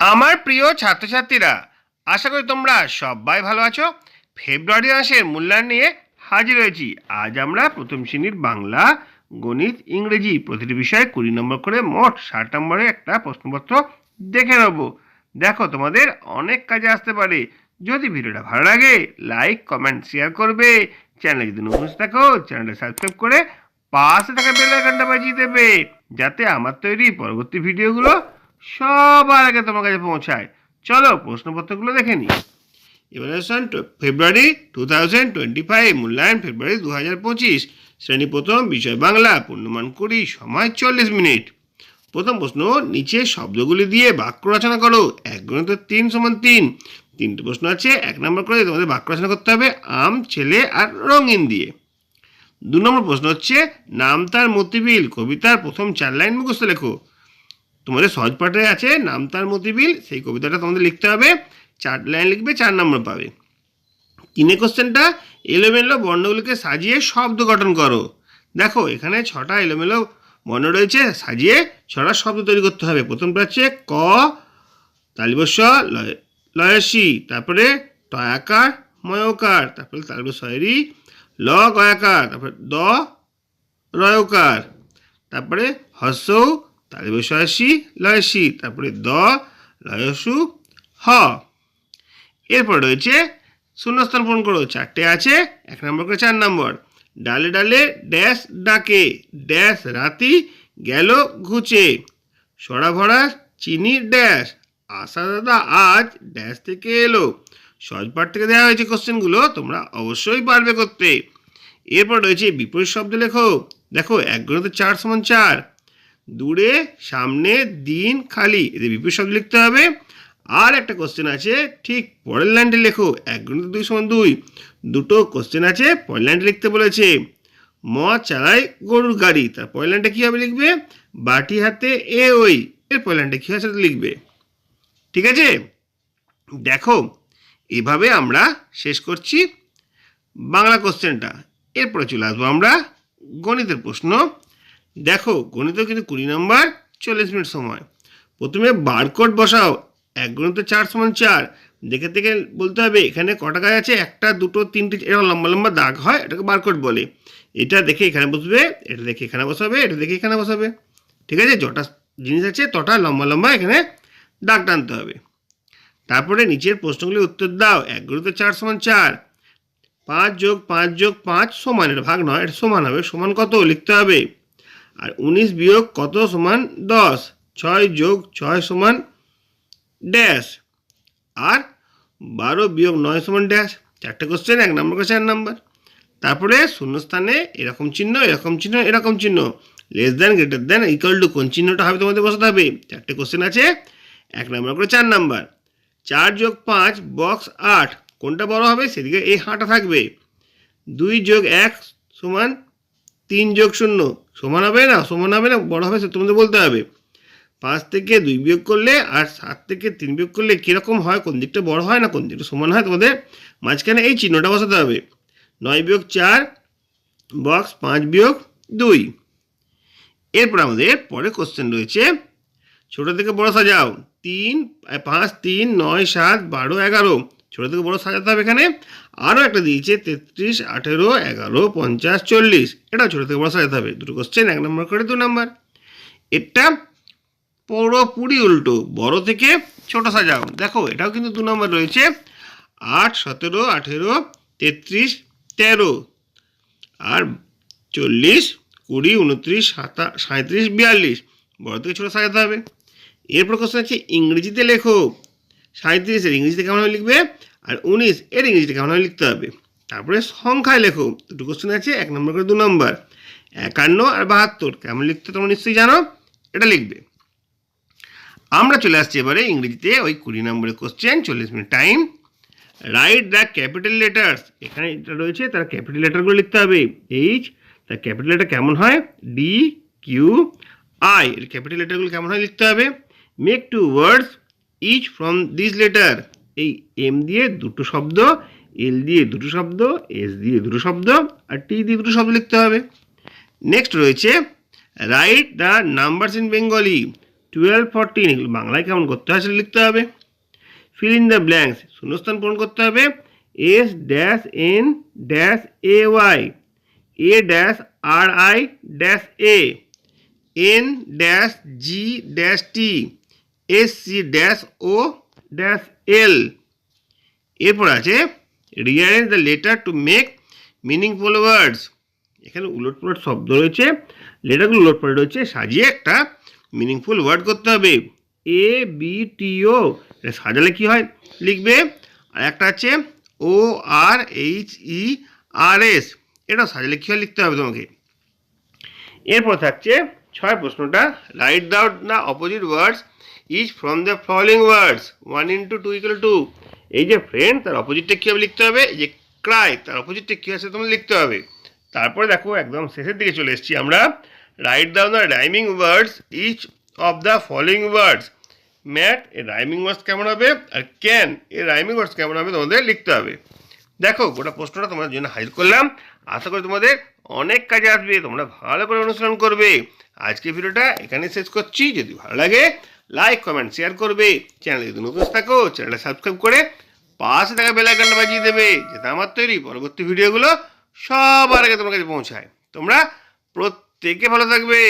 আমার প্রিয় ছাত্রছাত্রীরা, আশা করি তোমরা সবাই ভালো আছো। ফেব্রুয়ারি মাসের মূল্যায়ন নিয়ে হাজির হয়েছি। আজ আমরা প্রথম শ্রেণির বাংলা, গণিত, ইংরেজি প্রতিটি বিষয়ে কুড়ি নম্বর করে মোট ষাট নম্বরে একটা প্রশ্নপত্র দেখে নেব। দেখো, তোমাদের অনেক কাজে আসতে পারে। যদি ভিডিওটা ভালো লাগে, লাইক, কমেন্ট, শেয়ার করবে। চ্যানেলে যদি নতুন থাকো, চ্যানেলটা সাবস্ক্রাইব করে পাশে থাকা বেল বাজিয়ে দেবে। যাতে আমার তৈরি পরবর্তী ভিডিওগুলো সবার আগে তোমার কাছে পৌঁছায়। চলো প্রশ্নপত্রগুলো দেখে নিই। Evaluation February two thousand twenty five মূল্যায়ন ফেব্রুয়ারি দু হাজার পঁচিশ শ্রেণি প্রথম, বিষয় বাংলা, পূর্ণমান কুড়ি, সময় চল্লিশ মিনিট। প্রথম প্রশ্ন, নিচে শব্দগুলি দিয়ে বাক্য রচনা করো। এক গুণিত তিন সমান তিন। তিনটে প্রশ্ন আছে, এক নম্বর করে তোমাদের বাক্য রচনা করতে হবে আম, ছেলে আর রঙিন দিয়ে। দু নম্বর প্রশ্ন হচ্ছে, নাম তার মতিবিল, কবিতার প্রথম চার লাইন মুখস্থ লেখো। তোমাদের সহজ পাঠে আছে, নাম তার মতিবিল, সেই কবিতাটা তোমাদের লিখতে হবে, চার লাইন লিখবে, চার নম্বর পাবে। তিনে কোশ্চেনটা এলোমেলো বর্ণগুলিকে সাজিয়ে শব্দ গঠন করো। দেখো, এখানে ছটা এলোমেলো বর্ণ রয়েছে, সাজিয়ে ছটা শব্দ তৈরি করতে হবে। প্রথম হচ্ছে ক, তালিবস্য, লয়, লয়সী, তারপরে টয়াকার, ময়কার, তারপরে তালিবস্বরি ল, গয়াকার, তারপরে দ, রয়কার, তারপরে হস্যৌ তালিবস্বসী লয়সী তারপরে দ লয়সু হ। এরপর রয়েছে শূন্যস্থান পূরণ করো, চারটে আছে, এক নম্বর করে চার নম্বর। ডালে ডালে ড্যাশ ডাকে, ড্যাশ রাতি গেল ঘুচে। সরা ভরা চিনি ড্যাশ, আশা দাদা আজ ড্যাশ থেকে এলো। সহজ পাঠ থেকে দেওয়া হয়েছে কোশ্চেনগুলো তোমরা অবশ্যই পারবে করতে। এরপর রয়েছে বিপরীত শব্দ লেখো, দেখো এক গুণিত চার সমান চার দূরে, সামনে, দিন, খালি, এদের বিপরীত লিখতে হবে। আর একটা কোশ্চেন আছে, ঠিক পরের লাইনটি লেখো, এক গুণিত দুই সমান দুই। দুটো কোশ্চেন আছে, পরের লাইনটি লিখতে বলেছে। ম চালায় গরুর গাড়ি, তার পরের লাইনটা কী হবে লিখবে? বাটি হাতে এ ওই, এর পরের লাইনটা কী হয় লিখবে? ঠিক আছে? দেখো, এভাবে আমরা শেষ করছি বাংলা কোশ্চেনটা এরপরে চলে আসব আমরা গণিতের প্রশ্ন। দেখো, গণিত কিন্তু কুড়ি নম্বর চল্লিশ মিনিট সময়। প্রথমে বারকোড বসাও, এক গণিত চার সমান চার। দেখে থেকে বলতে হবে, এখানে কটা গাছ আছে, একটা, দুটো, তিনটে এরকম লম্বা লম্বা দাগ হয়, এটাকে বারকোড বলে। এটা দেখে এখানে বসবে, এটা দেখে এখানে বসাবে, এটা দেখে এখানে বসাবে। ঠিক আছে? যটা জিনিস আছে, তটা লম্বা লম্বা এখানে দাগ টানতে হবে। তারপরে নিচের প্রশ্নগুলি উত্তর দাও, এক গণিত চার সমান চার। পাঁচ যোগ পাঁচ যোগ পাঁচ সমান এটা ভাগ নয়, এটা সমান হবে, সমান কত লিখতে হবে? আর উনিশ বিয়োগ কত সমান দশ? ছয় যোগ ছয় সমান ড্যাশ। আর বারো বিয়োগ নয় সমান ড্যাশ। চারটে কোশ্চেন এক নম্বর করে চার নম্বর তারপরে শূন্যস্থানে এরকম চিহ্ন এরকম চিহ্ন এরকম চিহ্ন। Less than greater than equal to কোন চিহ্নটা হবে তোমাদের বসাতে হবে? চারটে কোশ্চেন আছে, এক নম্বর করে চার নাম্বার চার যোগ পাঁচ বক্স আট। কোনটা বড় হবে? সেদিকে এই হাঁটা থাকবে। দুই যোগ এক সমান তিন যোগ শূন্য, সমান হবে না, সমান হবে না, বড় হবে সে তোমাদের বলতে হবে। পাঁচ থেকে দুই বিয়োগ করলে আর সাত থেকে তিন বিয়োগ করলে কীরকম হয়, কোন দিকটা বড় হয় না, কোন দিকটা সমান হয়, তোমাদের মাঝখানে এই চিহ্নটা বসাতে হবে। নয় বিয়োগ চার বক্স পাঁচ বিয়োগ দুই। এরপর আমাদের পরে কোশ্চেন রয়েছে, ছোটো থেকে বড় সাজাও, তিন, পাঁচ, তিন, নয়, সাত, বারো, এগারো। ছোটো থেকে বড় সাজাতে হবে এখানে। আরও একটা দিয়েছে তেত্রিশ, আঠেরো, এগারো, পঞ্চাশ, চল্লিশ। এটা ছোটো থেকে বড় সাজাতে হবে। দুটো কোশ্চেন এক নম্বর করে দু নম্বর। এটা পুরোপুরি উল্টো, বড় থেকে ছোট সাজাও। দেখো, এটাও কিন্তু দু নম্বর রয়েছে। আট, সতেরো, আঠেরো, তেত্রিশ, তেরো। আর চল্লিশ, কুড়ি, উনত্রিশ, সাতা সাঁত্রিশ বিয়াল্লিশ। বড় থেকে ছোটো সাজাতে হবে। এরপর কোশ্চেন আছে, ইংরেজিতে লেখো। সাঁত্রিশের ইংরেজিতে কেমনভাবে লিখবে? আর উনিশ, এর ইংরেজিতে কেমনভাবে লিখতে হবে? তারপরে সংখ্যায় লেখো। দুটো কোশ্চেন আছে, এক নম্বর করে দু নম্বর। একান্ন আর বাহাত্তর, কেমন লিখতে তোমরা নিশ্চয়ই জানো? এটা লিখবে। আমরা চলে আসছি এবারে ইংরেজিতে ওই কুড়ি নম্বরের কোশ্চেন চল্লিশ minute time write the capital letters এখানে এটা রয়েছে, তার ক্যাপিটাল লেটারগুলো লিখতে হবে। এইচ তার ক্যাপিটাল লেটার কেমন হয়? ডি কিউ আই এর ক্যাপিটাল লেটারগুলো কেমন হয় লিখতে হবে? Make two words each from this letter এই এম দিয়ে দুটো শব্দ এল দিয়ে দুটো শব্দ এস দিয়ে দুটো শব্দ আর টি দিয়ে দুটো শব্দ লিখতে হবে। নেক্সট রয়েছে write the numbers in Bengali twelve fourteen এগুলো বাংলায় কেমন করতে হয় সেটা লিখতে হবে। ফিল ইন দ্য ব্ল্যাঙ্কস শূন্যস্থান পূরণ করতে হবে। S dash N dash A Y A dash R I dash A N dash G dash T S C dash O dash L এরপর আছে rearrange the letter to make meaningful words এখানে উলট পালট শব্দ রয়েছে লেটারগুলো উলট পালট রয়েছে, সাজিয়ে একটা মিনিংফুল ওয়ার্ড করতে হবে। এ বি টি ও এটা সাজালে কী হয়? লিখবে, আর একটা আছে ও আর এইচ ই আর এস এটা সাজালে কী হয়? লিখতে হবে তোমাকে। এরপর থাকছে ছয় প্রশ্নটা রাইট ডাউট না opposite words is from the following words one into two equal to এই যে ফ্রেন্ড তার অপোজিটটা কীভাবে লিখতে হবে? এই যে ক্রাই তার অপোজিটটা কী আছে তোমার লিখতে হবে? তারপরে দেখো, একদম শেষের দিকে চলে এসেছি আমরা। Write down the rhyming words each of the following words mat এর রাইমিং ওয়ার্ডস কেমন হবে? আর ক্যান এর রাইমিং ওয়ার্ডস কেমন হবে তোমাদের লিখতে হবে। দেখো, গোটা প্রশ্নটা তোমাদের জন্য হাজির করলাম। আশা করি তোমাদের অনেক কাজে আসবে, তোমরা ভালো করে অনুসরণ করবে। আজকে ভিডিওটা এখানে শেষ করছি। যদি ভালো লাগে লাইক কমেন্ট শেয়ার করবে। চ্যানেলে যদি নতুন থাকো চ্যানেলটা সাবস্ক্রাইব করে পাশে থাকা বেল আইকনটা বাজিয়ে দেবে, যাতে আমার তৈরি পরবর্তী ভিডিওগুলো সবার আগে তোমার কাছে পৌঁছায়। তোমরা প্রত্যেকে ভালো থাকবে।